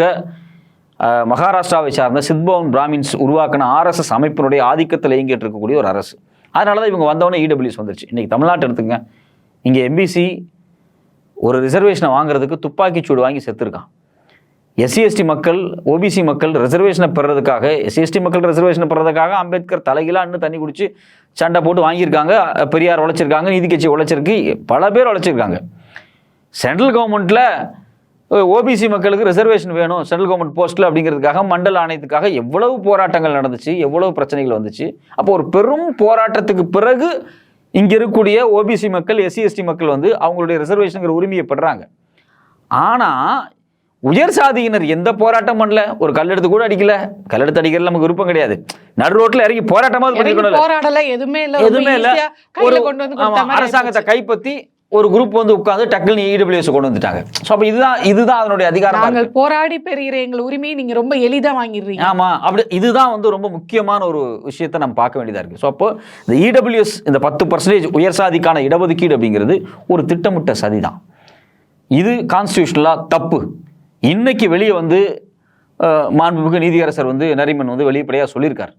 மகாராஷ்டிராவை சார்ந்த சித்பவன் பிராமின்ஸ் உருவாக்கின ஆர்எஸ்எஸ் அமைப்பினுடைய ஆதிக்கத்தில் இயங்கிட்டு இருக்கக்கூடிய ஒரு அரசு. அதனால தான் இவங்க வந்தவொடனே இடபிள்யூஸ் வந்துருச்சு. இன்றைக்கி தமிழ்நாட்டை எடுத்துங்க இங்கே எம்பிசி ஒரு ரிசர்வேஷனை வாங்குறதுக்கு துப்பாக்கி சூடு வாங்கி செத்துருக்கான். எஸ்சிஎஸ்டி மக்கள் ஓபிசி மக்கள் ரிசர்வேஷனை பெறதுக்காக எஸ்சிஎஸ்டி மக்கள் ரிசர்வேஷனை பெறதுக்காக அம்பேத்கர் தலைகீழா தண்ணி குடிச்சு சண்டை போட்டு வாங்கியிருக்காங்க. பெரியார் உழைச்சிருக்காங்க நீதி கட்சி உழைச்சிருக்கு பல பேர் உழைச்சிருக்காங்க. சென்ட்ரல் கவர்மெண்ட்டில் ஓபிசி மக்களுக்கு ரிசர்வேஷன் வேணும் சென்ட்ரல் கவர்மெண்ட் போஸ்ட்டில் அப்படிங்கிறதுக்காக மண்டல ஆணையத்துக்காக எவ்வளவு போராட்டங்கள் நடந்துச்சு எவ்வளவு பிரச்சனைகள் வந்துச்சு. அப்போ ஒரு பெரும் போராட்டத்துக்கு பிறகு இங்கே இருக்கக்கூடிய ஓபிசி மக்கள் எஸ்சி எஸ்டி மக்கள் வந்து அவங்களுடைய ரிசர்வேஷனுங்கிற உரிமையை பெறுறாங்க. ஆனால் உயர் சாதியினர் எந்த போராட்டம் பண்ணல? ஒரு கல்லெடுத்து கூட அடிக்கல. கல்லெடுத்து அடிக்கிறது நமக்கு விருப்பம் கிடையாது. நடு ரோட்ல இறங்கி இறங்கி பண்ணிக்கணும் எதுவுமே இல்ல. எதுவுமே இல்ல. ஒரு அரசாங்கத்தை. கைப்பற்றி ஒரு குரூப் வந்து உட்கார்ந்து டக்குன்னு இடபிள்யூஎஸ் கொண்டு வந்துட்டாங்க. ஸோ அப்போ இதுதான் இதுதான் அதனுடைய அதிகாரம் நாங்கள் போராடி பெறுகிற எங்கள் உரிமையை நீங்க ரொம்ப எளிதா வாங்கிடுறீங்க. ஆமா அப்படி இதுதான் வந்து ரொம்ப முக்கியமான ஒரு விஷயத்தை நம்ம பார்க்க வேண்டியதா இருக்கு. ஸோ அப்போ இந்த இடபிள்யூஎஸ் இந்த பத்து பர்சன்டேஜ் உயர் சாதிக்கான இடஒதுக்கீடு அப்படிங்கிறது ஒரு திட்டமிட்ட சதிதான். இது கான்ஸ்டியூஷனலாக தப்பு. இன்னைக்கு வெளியே வந்து மாண்புமிகு நீதியரசர் வந்து நரிமன் வந்து வெளிப்படையாக சொல்லியிருக்கார்.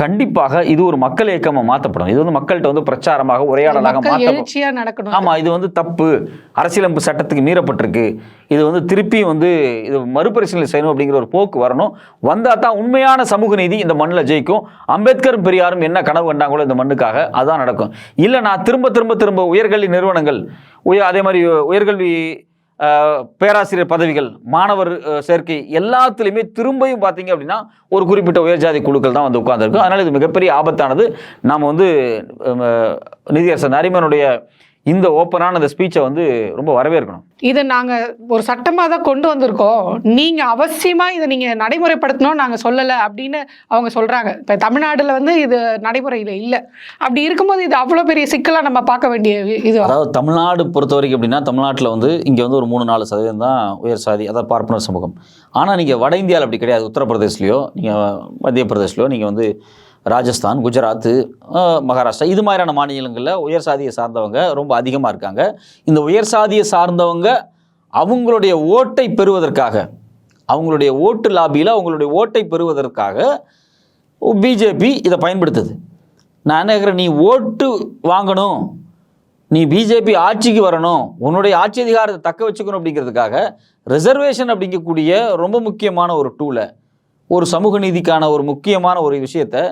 கண்டிப்பாக இது ஒரு மக்கள் இயக்கமா மாற்றப்படும் இது வந்து மக்கள்கிட்ட வந்து பிரச்சாரமாக உரையாடலாக மாற்றப்படும் நடக்கணும். ஆமா இது வந்து தப்பு. அரசியலமைப்பு சட்டத்துக்கு மீறப்பட்டிருக்கு. இது வந்து திருப்பி வந்து இது மறுபரிசீலனை செய்யணும் அப்படிங்கிற ஒரு போக்கு வரணும். வந்தா தான் உண்மையான சமூக நீதி இந்த மண்ணில் ஜெயிக்கும். அம்பேத்கரும் பெரியாரும் என்ன கனவு கண்டாங்களோ இந்த மண்ணுக்காக அதான் நடக்கும். இல்லை நான் திரும்ப திரும்ப திரும்ப உயர்கல்வி நிறுவனங்கள் உயர் அதே மாதிரி உயர்கல்வி பேராசிரியர் பதவிகள் மாணவர் சேர்க்கை எல்லாத்துலேயுமே திரும்பியும் பார்த்தீங்க அப்படின்னா ஒரு குறிப்பிட்ட உயர்ஜாதி குழுக்கள் தான் வந்து உட்கார்ந்துருக்கும் அதனால் இது மிகப்பெரிய ஆபத்தானது. நாம் வந்து நிதியரசர் நரிமனுடைய இந்த ஓப்பனான இந்த ஸ்பீச்சை வந்து ரொம்ப வரவேற்கணும். இதை நாங்க ஒரு சட்டமா தான் கொண்டு வந்திருக்கோம். நீங்க அவசியமா இதை நீங்க நடைமுறைப்படுத்தணும் நாங்க சொல்லல அப்படின்னு அவங்க சொல்றாங்க. இப்ப தமிழ்நாடுல வந்து இது நடைமுறையில இல்ல. அப்படி இருக்கும்போது இது அவ்வளவு பெரிய சிக்கலா நம்ம பார்க்க வேண்டிய இது. அதாவது தமிழ்நாடு பொறுத்த வரைக்கும் எப்படின்னா தமிழ்நாட்டில் வந்து இங்கே வந்து ஒரு மூணு நாலு சதவீதம் தான் உயர் சாதி அதாவது பார்ப்பனர் சமூகம். ஆனால் நீங்கள் வட இந்தியாவில் அப்படி கிடையாது. உத்தரப்பிரதேஷ்லையோ நீங்கள் மத்திய பிரதேஷ்லையோ நீங்கள் வந்து ராஜஸ்தான் குஜராத் மகாராஷ்டிரா இது மாதிரியான மாநிலங்களில் உயர் சாதியை சார்ந்தவங்க ரொம்ப அதிகமாக இருக்காங்க. இந்த உயர் சாதியை சார்ந்தவங்க அவங்களுடைய ஓட்டை பெறுவதற்காக அவங்களுடைய ஓட்டு லாபியில் அவங்களுடைய ஓட்டை பெறுவதற்காக பிஜேபி இதை பயன்படுத்துது. நான் என்ன கேட்குறேன் நீ ஓட்டு வாங்கணும் நீ பிஜேபி ஆட்சிக்கு வரணும் உன்னுடைய ஆட்சி அதிகாரத்தை தக்க வச்சுக்கணும் அப்படிங்கிறதுக்காக ரிசர்வேஷன் அப்படிங்கக்கூடிய ரொம்ப முக்கியமான ஒரு டூலை ஒரு சமூக நீதிக்கான ஒரு முக்கியமான ஒரு விஷயத்தை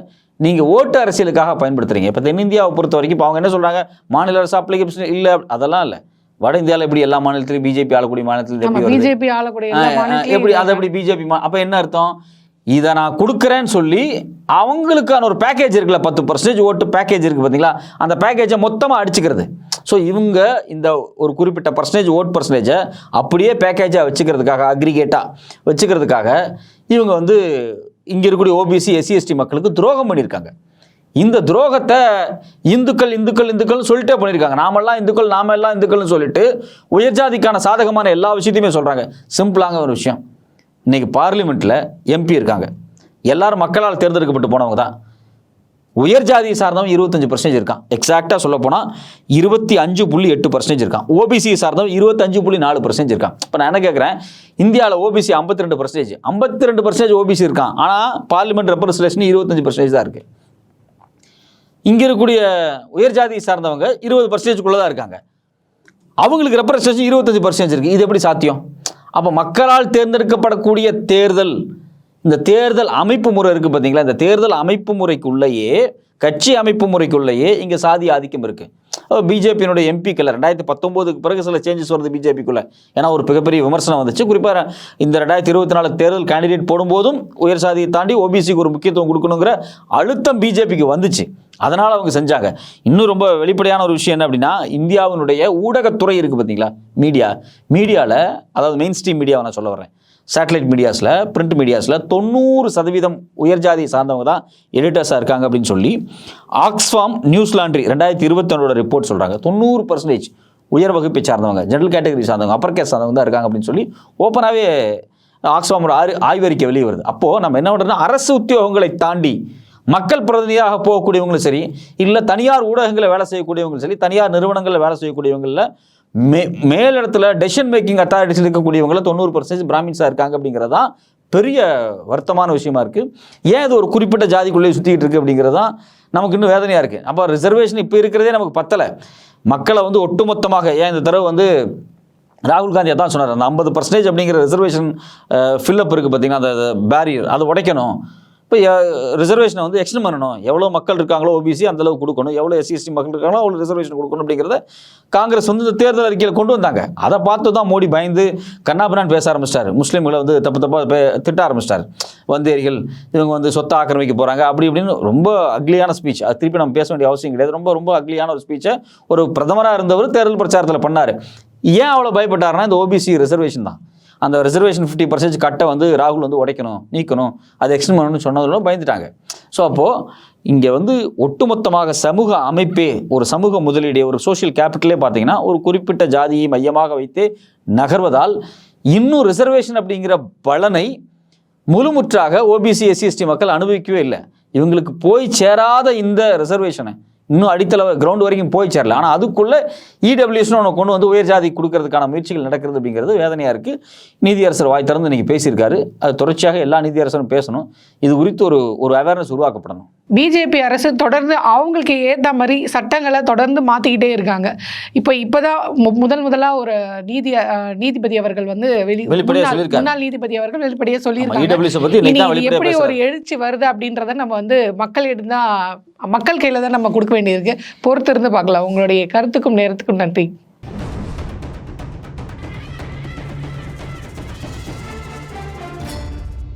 நீங்கள் ஓட்டு அரசியலுக்காக பயன்படுத்துறீங்க. இப்போ தென்னிந்தியாவை பொறுத்த வரைக்கும் இப்போ அவங்க என்ன சொல்கிறாங்க மாநில அரசு அப்ளிகேஷன் இல்லை அதெல்லாம் இல்லை. வட இந்தியாவில் எப்படி எல்லா மாநிலத்திலையும் பிஜேபி ஆளக்கூடிய மாநிலத்தில்? பிஜேபி ஆளக்கூடிய எப்படி அது எப்படி பிஜேபி அப்போ என்ன அர்த்தம்? இதை நான் கொடுக்குறேன்னு சொல்லி அவங்களுக்கான ஒரு பேக்கேஜ் இருக்குல்ல பத்து பர்சன்டேஜ் ஓட்டு பேக்கேஜ் இருக்குது பார்த்தீங்களா அந்த பேக்கேஜை மொத்தமாக அடிச்சுக்கிறது. ஸோ இவங்க இந்த ஒரு குறிப்பிட்ட பர்சன்டேஜ் ஓட் பர்சன்டேஜை அப்படியே பேக்கேஜாக வச்சுக்கிறதுக்காக அக்ரிகேட்டாக வச்சுக்கிறதுக்காக இவங்க வந்து இங்கே இருக்கக்கூடிய ஓபிசி எஸ்சி எஸ்டி மக்களுக்கு துரோகம் பண்ணியிருக்காங்க. இந்த துரோகத்தை இந்துக்கள் இந்துக்கள் இந்துக்கள் சொல்லிட்டே பண்ணியிருக்காங்க. நாமெல்லாம் இந்துக்கள் நாம எல்லாம் இந்துக்கள்னு சொல்லிட்டு உயர்ஜாதிக்கான சாதகமான எல்லா விஷயத்தையுமே சொல்கிறாங்க சிம்பிளாங்க ஒரு விஷயம். இன்னைக்கு பார்லிமெண்ட்டில் எம்பி இருக்காங்க. எல்லாரும் மக்களால் தேர்ந்தெடுக்கப்பட்டு போனவங்க தான். உயர் ஜாதியை சார்ந்தவன் இருபத்தஞ்சு பர்சன்டேஜ் இருக்கான். எக்ஸாக்டாக சொல்ல போனால் இருபத்தி அஞ்சு புள்ளி எட்டு பர்சன்டேஜ் இருக்கான். ஓபிசி சார்ந்தவன் இருபத்தஞ்சு புள்ளி நாலு பர்சன்டேஜ் இருக்கான். இப்போ நான் என்ன கேட்குறேன் இந்தியாவில் ஓபிசி ஐம்பத்தி ரெண்டு பர்சன்டேஜ் ஐம்பத்தி ரெண்டு பர்சன்டேஜ் ஓபிசி இருக்கான். ஆனால் பார்லிமெண்ட் ரெப்ரஸன்டேஷன் இருபத்தஞ்சு பர்சன்டேஜ் தான் இருக்குது இங்கே இருக்கக்கூடிய உயர் ஜாதியை சார்ந்தவங்க இருபது பர்சன்டேஜ்குள்ளே தான் இருக்காங்க. அவங்களுக்கு ரெப்ரஸன்டேஷன் இருபத்தஞ்சு பர்சன்டேஜ் இருக்குது இது எப்படி சாத்தியம்? அப்போ மக்களால் தேர்ந்தெடுக்கப்படக்கூடிய தேர்தல் இந்த தேர்தல் அமைப்பு முறை இருக்குது பார்த்தீங்களா இந்த தேர்தல் அமைப்பு முறைக்குள்ளேயே கட்சி அமைப்பு முறைக்குள்ளேயே இங்கே சாதி ஆதிக்கம் இருக்குது பிஜேபியினுடைய எம்பிக்கள் ரெண்டாயிரத்தி பத்தொம்போதுக்கு பிறகு சில சேஞ்சஸ் வருது பிஜேபிக்குள்ளே. ஏன்னா ஒரு மிகப்பெரிய விமர்சனம் வந்துச்சு. குறிப்பாக இந்த ரெண்டாயிரத்தி இருபத்தி நாலு தேர்தல் கேண்டிடேட் போடும்போதும் உயர் சாதியை தாண்டி ஓபிசிக்கு ஒரு முக்கியத்துவம் கொடுக்கணுங்கிற அழுத்தம் பிஜேபிக்கு வந்துச்சு. அதனால் அவங்க செஞ்சாங்க. இன்னும் ரொம்ப வெளிப்படையான ஒரு விஷயம் என்ன அப்படின்னா இந்தியாவினுடைய ஊடகத்துறை இருக்குது பார்த்தீங்களா? மீடியா. மீடியாவில் அதாவது மெயின் ஸ்ட்ரீம் மீடியாவை நான் சொல்ல வரேன் சேட்டலைட் மீடியாஸில் பிரிண்ட் மீடியாஸில் தொண்ணூறு சதவீதம் உயர் ஜாதியை சார்ந்தவங்க தான் எடிட்டர்ஸாக இருக்காங்க அப்படின்னு சொல்லி ஆக்ஸ்ஃபார்ம் நியூஸ் லாண்ட்ரி ரெண்டாயிரத்தி இருபத்தொன்னோட ரிப்போர்ட் சொல்கிறாங்க தொண்ணூறு பர்சன்டேஜ் உயர் வகுப்பை சார்ந்தவங்க ஜெனரல் கேட்டகரி சார்ந்தவங்க அப்பர் கேஸ் சார்ந்தவங்க தான் இருக்காங்க அப்படின்னு சொல்லி ஓப்பனாகவே ஆக்ஸ்ஃபார்மோட ஆறு ஆய்வறிக்கை வெளியே வருது. அப்போது நம்ம என்ன பண்ணுறோம்னா அரசு உத்தியோகங்களை தாண்டி மக்கள் பிரதிநிதியாக போகக்கூடியவங்களும் சரி இல்லை தனியார் ஊடகங்களில் வேலை செய்யக்கூடியவங்களும் சரி தனியார் நிறுவனங்களில் வேலை செய்யக்கூடியவங்களில் மே மேலிடத்தில் டெசிஷன் மேக்கிங் அத்தாரிட்டிஸில் இருக்கக்கூடியவங்கள தொண்ணூறு பர்சன்டேஜ் பிராமின்ஸாக இருக்காங்க அப்படிங்கிறது தான் பெரிய வருத்தமான விஷயமா இருக்குது ஏன் இது ஒரு குறிப்பிட்ட ஜாதிக்குள்ளேயே சுற்றிக்கிட்டு இருக்குது அப்படிங்கிறது தான் நமக்கு இன்னும் வேதனையாக இருக்குது அப்போ ரிசர்வேஷன் இப்போ இருக்கிறதே நமக்கு பத்தலை. மக்களை வந்து ஒட்டுமொத்தமாக ஏன் இந்த தடவை வந்து ராகுல் காந்தி தான் சொன்னார் அந்த ஐம்பது பர்சன்டேஜ் அப்படிங்கிற ரிசர்வேஷன் ஃபில்லப் இருக்குது பார்த்தீங்கன்னா அந்த பேரியர் அதை உடைக்கணும். இப்போ ரிசர்வேஷனை வந்து எக்ஸ்டன் பண்ணணும். எவ்வளோ மக்கள் இருக்காங்களோ ஓபிசி அந்தளவுக்கு கொடுக்கணும். எவ்வளோ எஸ்சிஎஸ்டி மக்கள் இருக்காங்களோ அவ்வளோ ரிசர்வேஷன் கொடுக்கணும் அப்படிங்கிறத காங்கிரஸ் வந்து இந்த தேர்தல் அறிக்கையில் கொண்டு வந்தாங்க. அதை பார்த்து தான் மோடி பயந்து கண்ணாபிரான் பேச ஆரம்பிச்சிட்டாரு. முஸ்லீம்களை வந்து தப்பு தப்பாக பே திட்ட ஆரம்பிச்சிட்டாரு. வந்தேரிகள் இவங்க வந்து சொத்தை ஆக்கிரமிக்க போகிறாங்க அப்படி இப்படின்னு ரொம்ப அக்லியான ஸ்பீச் அது திருப்பி நம்ம பேச வேண்டிய அவசியம் கிடையாது. ரொம்ப ரொம்ப அக்லியான ஒரு ஸ்பீச்சை ஒரு பிரதமராக இருந்தவர் தேர்தல் பிரச்சாரத்தில் பண்ணார். ஏன் அவ்வளோ பயப்பட்டாருன்னா இந்த ஓபிசி ரிசர்வேஷன் தான். அந்த ரிசர்வேஷன் ஃபிஃப்டி பர்சன்டேஜ் கட்டை வந்து ராகுல் வந்து உடைக்கணும் நீக்கணும். அதை எக்ஸ்டெண்ட் பண்ணணும்னு சொன்னதுல பயந்துட்டாங்க. ஸோ அப்போது இங்கே வந்து ஒட்டுமொத்தமாக சமூக அமைப்பே ஒரு சமூக முதலீடு ஒரு சோஷியல் கேபிட்டலே பார்த்தீங்கன்னா ஒரு குறிப்பிட்ட ஜாதியை மையமாக வைத்து நகர்வதால் இன்னும் ரிசர்வேஷன் அப்படிங்கிற பலனை முழுமுற்றாக ஓபிசி எஸ்சி எஸ்டி மக்கள் அனுபவிக்கவே இல்லை. இவங்களுக்கு போய் சேராத இந்த ரிசர்வேஷனை இன்னும் அடித்தள கிரவுண்ட் வரைக்கும் போய் சேரல. ஆனால் அதுக்குள்ளே இடபிள்யூஎஸ்னு ஒன்று கொண்டு வந்து உயர் ஜாதி கொடுக்கறதுக்கான முயற்சிகள் நடக்கிறது அப்படிங்கிறது வேதனையாக இருக்குது நீதியரசர் வாய் திறந்து இன்றைக்கி பேசியிருக்காரு. அது தொடர்ச்சியாக எல்லா நீதியரசரும் பேசணும். இது குறித்து ஒரு ஒரு அவேர்னஸ் உருவாக்கப்படணும். பிஜேபி அரசு தொடர்ந்து அவங்களுக்கு ஏற்ற மாதிரி சட்டங்களை தொடர்ந்து மாற்றிக்கிட்டே இருக்காங்க. இப்போ இப்போதான் மு- முதல் முதலாக ஒரு நீதி நீதிபதி அவர்கள் வந்து வெளி முன்னாள் நீதிபதி அவர்கள் வெளிப்படையாக சொல்லியிருக்காங்க. வெளிப்படையாக எப்படி ஒரு. எழுச்சி வருது அப்படின்றத நம்ம வந்து மக்களிடம் தான் மக்கள் கையில் தான் நம்ம கொடுக்க வேண்டியிருக்கு பொறுத்திருந்து பார்க்கலாம். உங்களுடைய கருத்துக்கும் நேரத்துக்கும் நன்றி.